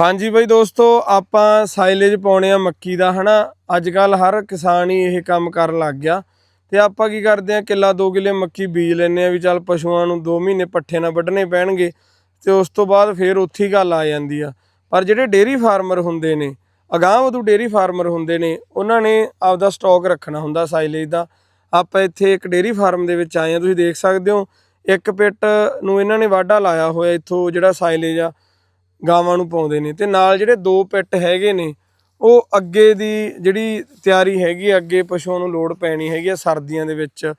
ਹਾਂਜੀ ਬਈ ਦੋਸਤੋ, ਆਪਾਂ ਸਾਈਲੇਜ ਪਾਉਣੇ ਆ ਮੱਕੀ ਦਾ, ਹਨਾ? ਅੱਜ ਕੱਲ ਹਰ ਕਿਸਾਨ ਹੀ ਇਹ ਕੰਮ ਕਰਨ ਲੱਗ ਗਿਆ। ਤੇ ਆਪਾਂ ਕੀ ਕਰਦੇ ਆ, ਕਿੱਲਾ 2 ਕਿੱਲੇ ਮੱਕੀ ਬੀਜ ਲੈਨੇ ਆ ਵੀ ਚੱਲ ਪਸ਼ੂਆਂ ਨੂੰ 2 ਮਹੀਨੇ ਪੱਠੇ ਨਾ ਵੱਢਣੇ ਪੈਣਗੇ ਤੇ ਉਸ ਤੋਂ ਬਾਅਦ ਫੇਰ ਉੱਥੇ ਹੀ ਗੱਲ ਆ ਜਾਂਦੀ ਆ। ਪਰ ਜਿਹੜੇ ਡੇਰੀ ਫਾਰਮਰ ਹੁੰਦੇ ਨੇ, ਅਗਾਂਹ ਵਧੂ ਡੇਰੀ ਫਾਰਮਰ ਹੁੰਦੇ ਨੇ, ਉਹਨਾਂ ਨੇ ਆਪਦਾ ਸਟਾਕ ਰੱਖਣਾ ਹੁੰਦਾ ਸਾਈਲੇਜ ਦਾ। ਆਪਾਂ ਇੱਥੇ ਇੱਕ ਡੇਰੀ ਫਾਰਮ ਦੇ ਵਿੱਚ ਆਏ ਆ, ਤੁਸੀਂ ਦੇਖ ਸਕਦੇ ਹੋ। ਇੱਕ ਪਿੱਟ ਨੂੰ ਇਹਨਾਂ ਨੇ ਵਾਢਾ ਲਾਇਆ ਹੋਇਆ ਇੱਥੋਂ ਜਿਹੜਾ ਸਾਈਲੇਜ ਆ ਗਾਵਾਂ ਨੂੰ ਪਾਉਂਦੇ ਨੇ ਤੇ ਨਾਲ ਜਿਹੜੇ ਦੋ ਪਿੱਟ ਹੈਗੇ ਨੇ, ਉਹ ਅੱਗੇ ਦੀ ਜਿਹੜੀ ਤਿਆਰੀ ਹੈਗੀ ਅੱਗੇ ਪਸ਼ੂਆਂ ਨੂੰ ਲੋਡ ਪੈਣੀ ਹੈਗੀ ਆ ਸਰਦੀਆਂ ਦੇ ਵਿੱਚ,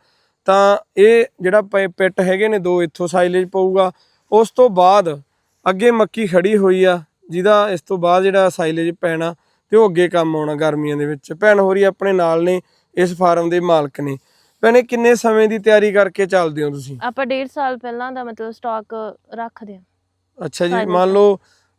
ਤਾਂ ਇਹ ਜਿਹੜਾ ਪ- ਪਿੱਟ ਹੈਗੇ ਨੇ ਦੋ ਇੱਥੋਂ ਸਾਈਲੇਜ ਪਊਗਾ। ਉਸ ਤੋਂ ਬਾਅਦ ਅੱਗੇ ਮੱਕੀ ਖੜੀ ਹੋਈ ਆ, ਜਿਹਦਾ ਇਸ ਤੋਂ ਬਾਅਦ ਜਿਹੜਾ ਸਾਈਲੇਜ ਪੈਣਾ ਤੇ ਉਹ ਅੱਗੇ ਕੰਮ ਆਉਣਾ ਗਰਮੀਆਂ ਦੇ ਵਿੱਚ। ਭੈਣ ਹੋਰੀ ਆਪਣੇ ਨਾਲ ਨੇ, ਇਸ ਫਾਰਮ ਦੇ ਮਾਲਕ ਨੇ। ਭੈਣੇ, ਕਿੰਨੇ ਸਮੇਂ ਦੀ ਤਿਆਰੀ ਕਰਕੇ ਚੱਲਦੇ ਹੋ ਤੁਸੀਂ? ਆਪਾਂ ਡੇਢ ਸਾਲ ਪਹਿਲਾਂ ਦਾ ਮਤਲਬ ਸਟਾਕ ਰੱਖਦੇ ਹਾਂ। ਅੱਛਾ ਜੀ ਮੰਨ ਲਓ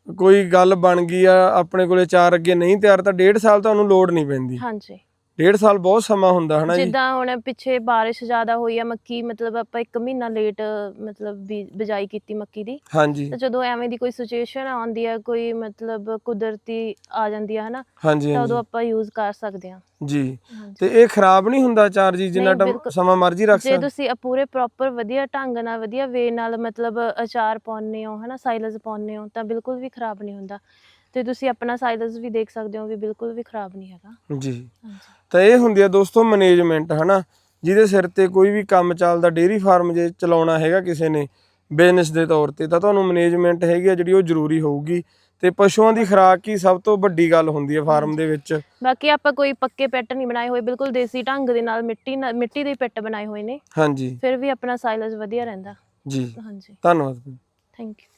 ਕੋਈ ਗੱਲ ਬਣ ਗਈ ਆ ਆਪਣੇ ਕੋਲੇ ਚਾਰ ਅੱਗੇ ਨਹੀਂ ਤਿਆਰ ਤਾਂ ਡੇਢ ਸਾਲ ਤੁਹਾਨੂੰ ਲੋਡ ਨਹੀਂ ਪੈਂਦੀ। ਹਾਂਜੀ। ਡੇਢ ਸਾਲ ਬਹੁਤ ਸਮਾਂ ਹੁੰਦਾ ਹਨਾ ਜੀ? ਜਿੱਦਾਂ ਹੁਣ ਪਿੱਛੇ ਬਾਰਿਸ਼ ਜ਼ਿਆਦਾ ਹੋਈ ਆ ਮੱਕੀ ਮਤਲਬ ਆਪਾਂ 1 ਮਹੀਨਾ ਲੇਟ ਮਤਲਬ ਬਿਜਾਈ ਕੀਤੀ ਮੱਕੀ ਦੀ। ਹਾਂਜੀ। ਤਾਂ ਜਦੋਂ ਐਵੇਂ ਦੀ ਕੋਈ ਸਿਚੁਏਸ਼ਨ ਆਉਂਦੀ ਹੈ ਕੋਈ ਮਤਲਬ ਕੁਦਰਤੀ ਆ ਜਾਂਦੀ ਹੈ ਹਨਾ ਹਾਂਜੀ ਤਾਂ ਉਦੋਂ ਆਪਾਂ ਯੂਜ਼ ਕਰ ਸਕਦੇ ਹਾਂ ਜੀ। ਤੇ ਇਹ ਖਰਾਬ ਨਹੀਂ ਹੁੰਦਾ ਚਾਰ ਜੀ ਜਿੰਨਾ ਟਾਈਮ। ਸਮਾਂ ਮਰਜ਼ੀ ਰੱਖ ਜੇ ਸਕਦੇ ਤੁਸੀਂ ਅ- ਪੂਰੇ ਪ੍ਰੋਪਰ ਵਧੀਆ ਢੰਗ ਨਾਲ ਵਧੀਆ ਵੇ ਨਾਲ ਮਤਲਬ ਅਚਾਰ ਪਾਉਂਦੇ ਹੋ ਹਨਾ ਸਾਈਲਜ਼ ਪਾਉਂਦੇ ਹੋ ਤਾਂ ਬਿਲਕੁਲ ਵੀ ਖਰਾਬ ਨਹੀਂ ਹੁੰਦਾ। ਤੇ ਤੁਸੀਂ ਆਪਣਾ ਸਾਈਲਜ਼ ਵੀ ਦੇਖ ਸਕਦੇ ਹੋ ਵੀ ਬਿਲਕੁਲ ਵੀ ਖਰਾਬ ਨਹੀਂ ਹੈਗਾ। ਜੀ। ਤਾਂ ਇਹ ਹੁੰਦੀ ਆ ਦੋਸਤੋ ਮੈਨੇਜਮੈਂਟ ਹਨਾ? ਜਿਹਦੇ ਸਿਰ ਤੇ ਕੋਈ ਵੀ ਕੰਮ ਚੱਲਦਾ ਡੇਰੀ ਫਾਰਮ ਜੇ ਚਲਾਉਣਾ ਹੈਗਾ ਕਿਸੇ ਨੇ ਬਿਜ਼ਨਸ ਦੇ ਤੌਰ ਤੇ ਤਾਂ ਤੁਹਾਨੂੰ ਮੈਨੇਜਮੈਂਟ ਹੈਗੀ ਆ ਜਿਹੜੀ ਉਹ ਜ਼ਰੂਰੀ ਹੋਊਗੀ। ਤੇ ਪਸ਼ੂਆਂ ਦੀ ਖੁਰਾਕ ਹੀ ਸਭ ਤੋਂ ਵੱਡੀ ਗੱਲ ਹੁੰਦੀ ਹੈ ਫਾਰਮ ਦੇ ਵਿੱਚ। ਬਾਕੀ ਆਪਾਂ ਕੋਈ ਪੱਕੇ ਪਿੱਟ ਨਹੀਂ ਬਣਾਏ ਹੋਏ ਬਿਲਕੁਲ ਦੇਸੀ ਢੰਗ ਦੇ ਨਾਲ ਮਿੱਟੀ ਮਿੱਟੀ ਦੇ ਪਿੱਟ ਬਣਾਏ ਹੋਏ ਨੇ। ਹਾਂਜੀ। ਫਿਰ ਵੀ ਆਪਣਾ ਸਾਈਲਜ਼ ਵਧੀਆ ਰਹਿੰਦਾ। ਜੀ। ਹਾਂਜੀ। ਧੰਨਵਾਦ। Thank you